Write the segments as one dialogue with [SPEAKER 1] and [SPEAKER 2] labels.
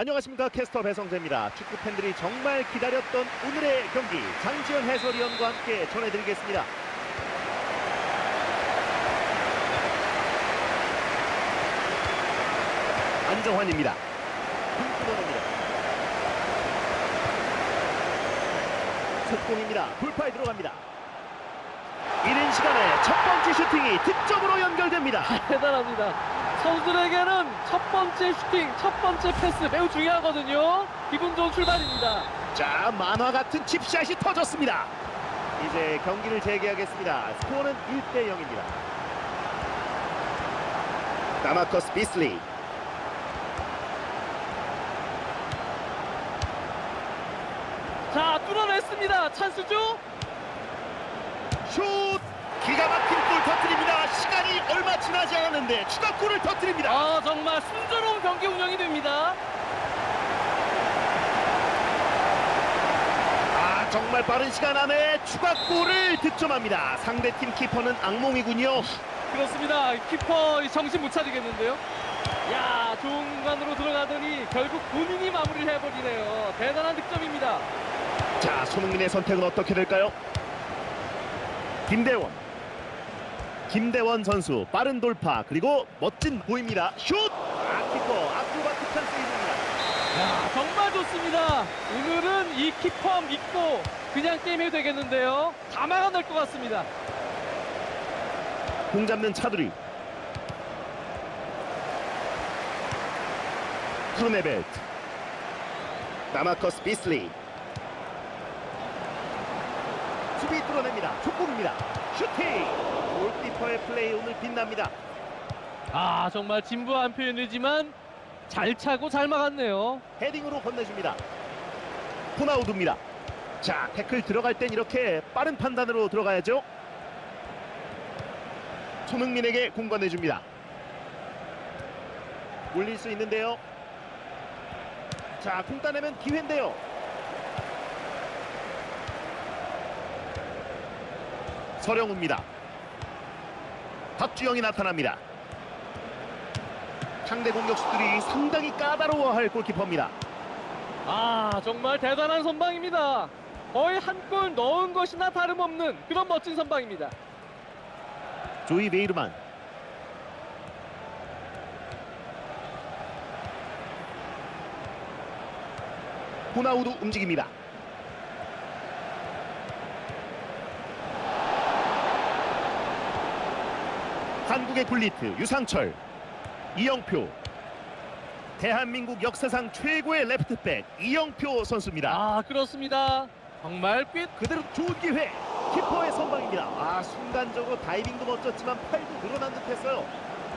[SPEAKER 1] 안녕하십니까 캐스터 배성재입니다. 축구 팬들이 정말 기다렸던 오늘의 경기 장지현 해설위원과 함께 전해드리겠습니다. 안정환입니다. 김준원입니다. 속공입니다. 돌파에 들어갑니다. 이른 시간에 첫 번째 슈팅이 득점으로 연결됩니다.
[SPEAKER 2] 대단합니다. 선수들에게는 첫 번째 슈팅, 첫 번째 패스 매우 중요하거든요. 기분 좋은 출발입니다.
[SPEAKER 1] 자 만화 같은 칩샷이 터졌습니다 이제 경기를 재개하겠습니다 스코어는 1대 0입니다 다마커스 비슬리
[SPEAKER 2] 자, 뚫어냈습니다. 찬스죠?
[SPEAKER 1] 슛 기가 막힌 골 터뜨립니다 시간이 얼마 지나지 않았는데 추가골을 터뜨립니다
[SPEAKER 2] 아, 정말 순조로운 경기 운영이 됩니다.
[SPEAKER 1] 아 정말 빠른 시간 안에 추가골을 득점합니다 상대팀 키퍼는 악몽이군요
[SPEAKER 2] 그렇습니다. 키퍼 정신 못 차리겠는데요. 야, 좋은 공간으로 들어가더니 결국 본인이 마무리를 해버리네요. 대단한 득점입니다.
[SPEAKER 1] 자 손흥민의 선택은 어떻게 될까요? 김대원 김대원 선수 빠른 돌파 그리고 멋진 보입니다 슛! 아 키퍼 아크로바틱한 세이브입니다
[SPEAKER 2] 야, 정말 좋습니다. 오늘은 이 키퍼 믿고 그냥 게임해도 되겠는데요. 다 막아낼 것 같습니다.
[SPEAKER 1] 공 잡는 차두리 크루네벨트 나마커스 비슬리 수비 뚫어냅니다 촉공입니다 슈팅 골키퍼의 플레이 오늘 빛납니다
[SPEAKER 2] 아 정말 진부한 표현이지만 잘 차고 잘 막았네요.
[SPEAKER 1] 헤딩으로 건네줍니다. 호나우두입니다. 자, 태클 들어갈 땐 이렇게 빠른 판단으로 들어가야죠. 손흥민에게 공 건네줍니다. 올릴 수 있는데요. 자, 공 따내면 기회인데요. 서령우입니다. 박주영이 나타납니다. 상대 공격수들이 상당히 까다로워할 골키퍼입니다.
[SPEAKER 2] 아 정말 대단한 선방입니다. 거의 한 골 넣은 것이나 다름없는 그런 멋진 선방입니다.
[SPEAKER 1] 조이 베이르만 호나우두 움직입니다. 한국의 굴리트 유상철 이영표 대한민국 역사상 최고의 레프트백 이영표 선수입니다.
[SPEAKER 2] 아 그렇습니다. 정말 꽤
[SPEAKER 1] 그대로 좋은 기회 키퍼의 선방입니다. 아 순간적으로 다이빙도 멋졌지만 팔도 늘어난 듯했어요.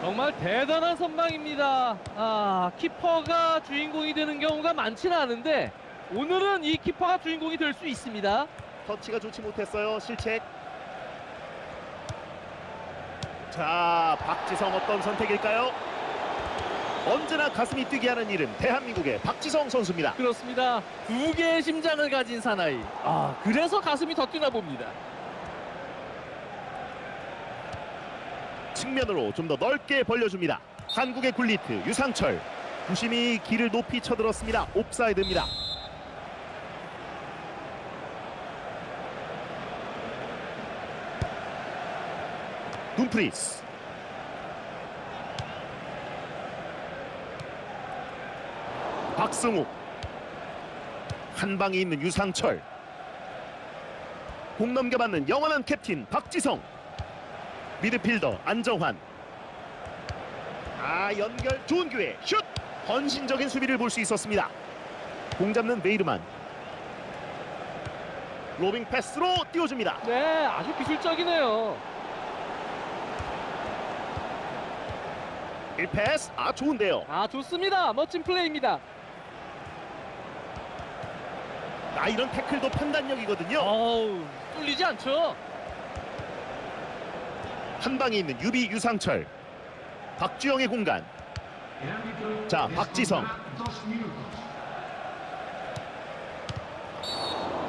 [SPEAKER 2] 정말 대단한 선방입니다. 아 키퍼가 주인공이 되는 경우가 많지는 않은데 오늘은 이 키퍼가 주인공이 될 수 있습니다.
[SPEAKER 1] 터치가 좋지 못했어요. 실책. 자, 박지성 어떤 선택일까요? 언제나 가슴이 뛰게 하는 이름 대한민국의 박지성 선수입니다.
[SPEAKER 2] 그렇습니다. 두 개의 심장을 가진 사나이. 아 그래서 가슴이 더 뛰나 봅니다.
[SPEAKER 1] 측면으로 좀 더 넓게 벌려줍니다. 한국의 굴리트 유상철 부심이 길을 높이 쳐들었습니다. 옵사이드입니다. 프리스. 박승우. 한 방에 있는 유상철. 공 넘겨받는 영원한 캡틴 박지성. 미드필더 안정환. 아 연결 좋은 기회. 슛! 헌신적인 수비를 볼 수 있었습니다. 공 잡는 베이르만. 로빙 패스로 띄워줍니다.
[SPEAKER 2] 네 아주 기술적이네요.
[SPEAKER 1] 1패스 아 좋은데요
[SPEAKER 2] 아 좋습니다. 멋진 플레이입니다.
[SPEAKER 1] 아 이런 태클도 판단력이거든요
[SPEAKER 2] 어우 뚫리지 않죠.
[SPEAKER 1] 한 방에 있는 유비 유상철 박주영의 공간
[SPEAKER 3] 자, 박지성.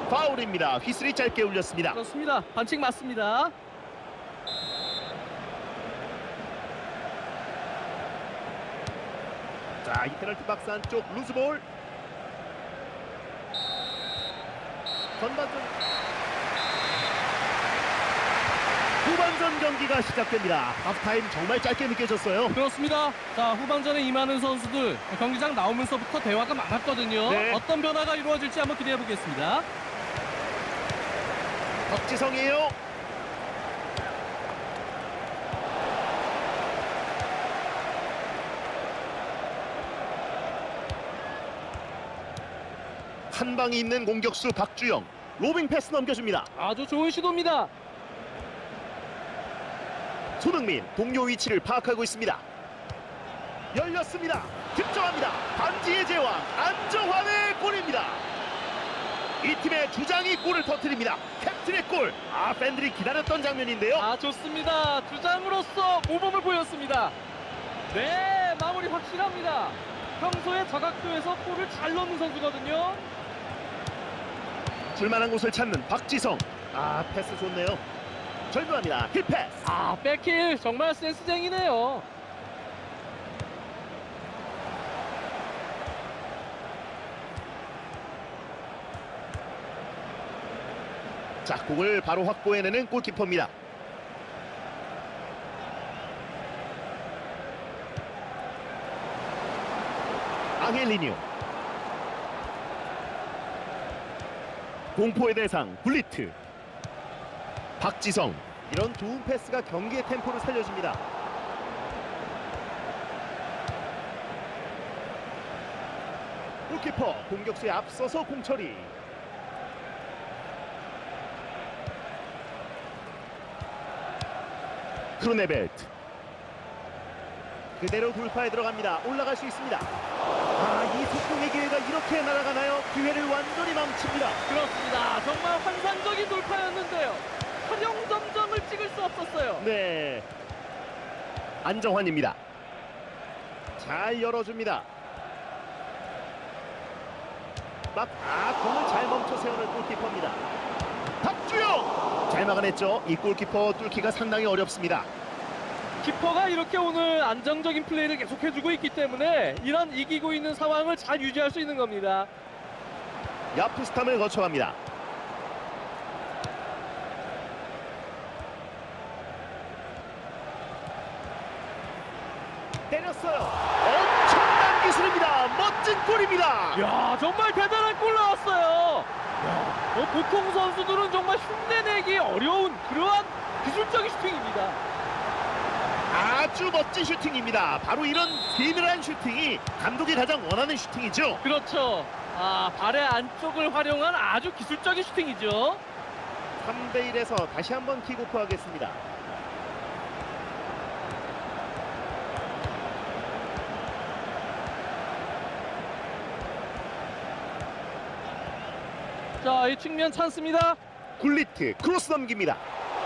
[SPEAKER 1] 파울입니다 휘슬이 짧게 울렸습니다
[SPEAKER 2] 그렇습니다. 반칙 맞습니다.
[SPEAKER 1] 자, 이 페널티 박스 안쪽 루즈볼. 전반전 후반전 경기가 시작됩니다. 하프타임 정말 짧게 느껴졌어요.
[SPEAKER 2] 그렇습니다. 자 후반전에 임하는 선수들 경기장 나오면서부터 대화가 많았거든요.
[SPEAKER 1] 네.
[SPEAKER 2] 어떤 변화가 이루어질지 한번 기대해 보겠습니다.
[SPEAKER 1] 박지성이에요. 한 방이 있는 공격수 박주영 로빙 패스 넘겨줍니다.
[SPEAKER 2] 아주 좋은 시도입니다.
[SPEAKER 1] 손흥민 동료 위치를 파악하고 있습니다. 열렸습니다. 득점합니다. 반지의 제왕 안정환의 골입니다. 이 팀의 주장이 골을 터뜨립니다. 캡틴의 골. 아 팬들이 기다렸던 장면인데요.
[SPEAKER 2] 아 좋습니다. 주장으로서 모범을 보였습니다. 네 마무리 확실합니다. 평소에 저각도에서 골을 잘 넣는 선수거든요.
[SPEAKER 1] 줄만한 곳을 찾는 박지성. 아 패스 좋네요. 절묘합니다. 힐 패스.
[SPEAKER 2] 아 백힐 정말 센스쟁이네요.
[SPEAKER 1] 자 공을 바로 확보해내는 골키퍼입니다. 앙헬리뉴 공포의 대상 블리트. 박지성. 이런 좋은 패스가 경기의 템포를 살려줍니다. 골키퍼 공격수에 앞서서 공처리. 크루네벨트. 그대로 돌파에 들어갑니다. 올라갈 수 있습니다. 아이 속공의 기회가 이렇게 날아가나요 기회를 완전히 망칩니다
[SPEAKER 2] 그렇습니다. 정말 환상적인 돌파였는데요. 허용 점점을 찍을 수 없었어요.
[SPEAKER 1] 네 안정환입니다 잘 열어줍니다 막 아 공을 잘 멈춰 세우는 골키퍼입니다 박주영 잘 막아냈죠 이 골키퍼 뚫기가 상당히 어렵습니다
[SPEAKER 2] 키퍼가 이렇게 오늘 안정적인 플레이를 계속해주고 있기 때문에 이런 이기고 있는 상황을 잘 유지할 수 있는 겁니다.
[SPEAKER 1] 야프스탐을 거쳐갑니다. 때렸어요. 엄청난 기술입니다. 멋진 골입니다.
[SPEAKER 2] 야 정말 대단한 골 나왔어요. 야, 어, 보통 선수들은 정말 흉내내기 어려운 그러한 기술적인 슈팅입니다.
[SPEAKER 1] 아주 멋진 슈팅입니다. 바로 이런 세밀한 슈팅이 감독이 가장 원하는 슈팅이죠.
[SPEAKER 2] 그렇죠. 아 발의 안쪽을 활용한 아주 기술적인 슈팅이죠.
[SPEAKER 1] 3대 1에서 다시 한번 킥오프 하겠습니다.
[SPEAKER 2] 자 이 측면 찬스입니다.
[SPEAKER 1] 굴리트 크로스 넘깁니다.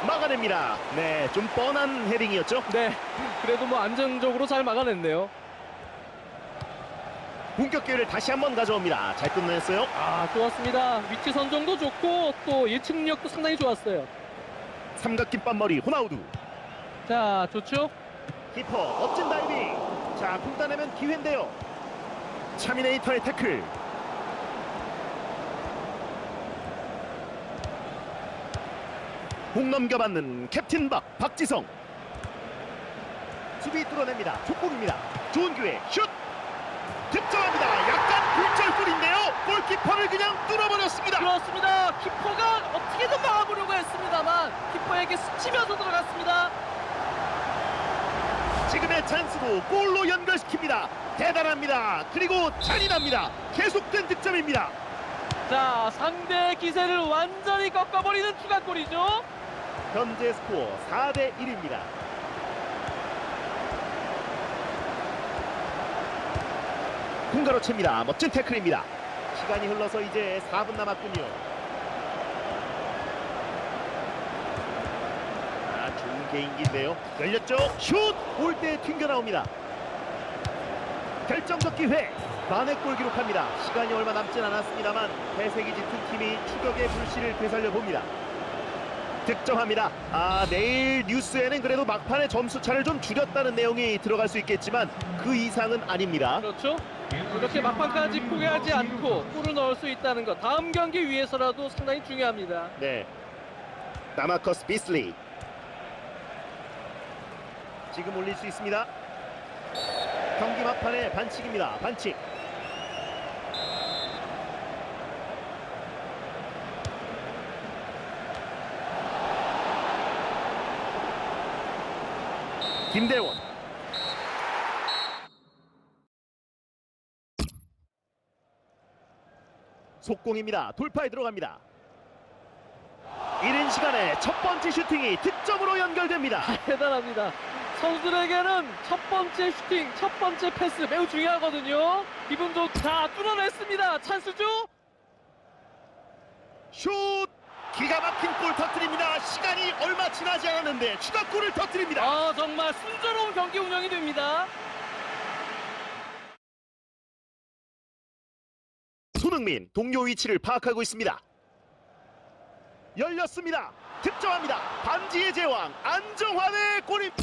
[SPEAKER 1] 막아냅니다. 네, 좀 뻔한 헤딩이었죠.
[SPEAKER 2] 네, 그래도 뭐 안정적으로 잘 막아냈네요.
[SPEAKER 1] 공격 기회를 다시 한번 가져옵니다. 잘 끝냈어요.
[SPEAKER 2] 아 좋았습니다. 위치 선정도 좋고 또 예측력도 상당히 좋았어요.
[SPEAKER 1] 삼각김밥 머리 호나우두.
[SPEAKER 2] 자 좋죠.
[SPEAKER 1] 키퍼 멋진 다이빙. 자, 공 따내면 기회인데요. 차미네이터의 태클. 공 넘겨받는 캡틴 박 박지성. 수비 뚫어냅니다. 촉공입니다. 좋은 기회. 슛. 득점합니다. 약간 굴절골인데요. 골키퍼를 그냥 뚫어버렸습니다.
[SPEAKER 2] 그렇습니다. 키퍼가 어떻게든 막아보려고 했습니다만 키퍼에게 스치면서 들어갔습니다.
[SPEAKER 1] 지금의 찬스도 골로 연결시킵니다. 대단합니다. 그리고 잔인합니다. 계속된 득점입니다.
[SPEAKER 2] 자 상대의 기세를 완전히 꺾어버리는 추가골이죠.
[SPEAKER 1] 현재 스코어 4대 1입니다. 공가로 챕니다. 멋진 태클입니다. 시간이 흘러서 이제 4분 남았군요. 아, 좋은 개인기인데요. 열렸죠? 슛! 골대에 튕겨 나옵니다. 결정적 기회. 만회골 기록합니다. 시간이 얼마 남진 않았습니다만 배색이 짙은 팀이 추격의 불씨를 되살려 봅니다. 득점합니다. 아 내일 뉴스에는 그래도 막판에 점수 차를 좀 줄였다는 내용이 들어갈 수 있겠지만 그 이상은 아닙니다.
[SPEAKER 2] 그렇죠. 이렇게 막판까지 포기하지 않고 골을 넣을 수 있다는 것 다음 경기 위해서라도 상당히 중요합니다.
[SPEAKER 1] 네. 나마커스 비슬리. 지금 올릴 수 있습니다. 경기 막판에 반칙입니다. 반칙. 김대원. 속공입니다. 돌파에 들어갑니다. 이른 시간에 첫 번째 슈팅이 득점으로 연결됩니다.
[SPEAKER 2] 대단합니다. 선수들에게는 첫 번째 슈팅, 첫 번째 패스 매우 중요하거든요. 기분 좋. 자 뚫어냈습니다. 찬스죠?
[SPEAKER 1] 슛! 기가 막힌 골 터뜨립니다. 시간이 얼마 지나지 않았는데 추가골을 터뜨립니다.
[SPEAKER 2] 아 정말 순조로운 경기 운영이 됩니다.
[SPEAKER 1] 손흥민 동료 위치를 파악하고 있습니다. 열렸습니다. 득점합니다. 반지의 제왕 안정환의 골입.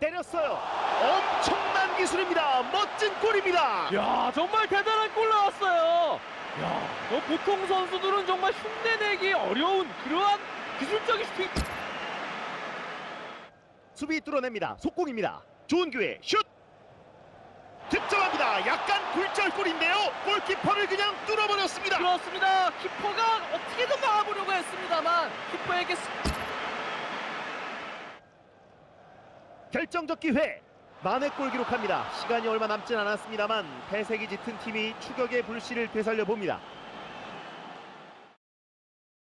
[SPEAKER 1] 때렸어요. 엄청난 기술입니다. 멋진 골입니다.
[SPEAKER 2] 야 정말 대단한 골 나왔어요. 야, 너 보통 선수들은 정말 흉내내기 어려운 그러한 기술적인 슈팅.
[SPEAKER 1] 수비 뚫어냅니다. 속공입니다. 좋은 기회. 슛! 득점합니다. 약간 굴절골인데요. 골키퍼를 그냥 뚫어버렸습니다.
[SPEAKER 2] 그렇습니다. 키퍼가 어떻게든 막아보려고 했습니다만 키퍼에게 스-
[SPEAKER 1] 결정적 기회. 만회골 기록합니다. 시간이 얼마 남진 않았습니다만 배색이 짙은 팀이 추격의 불씨를 되살려 봅니다.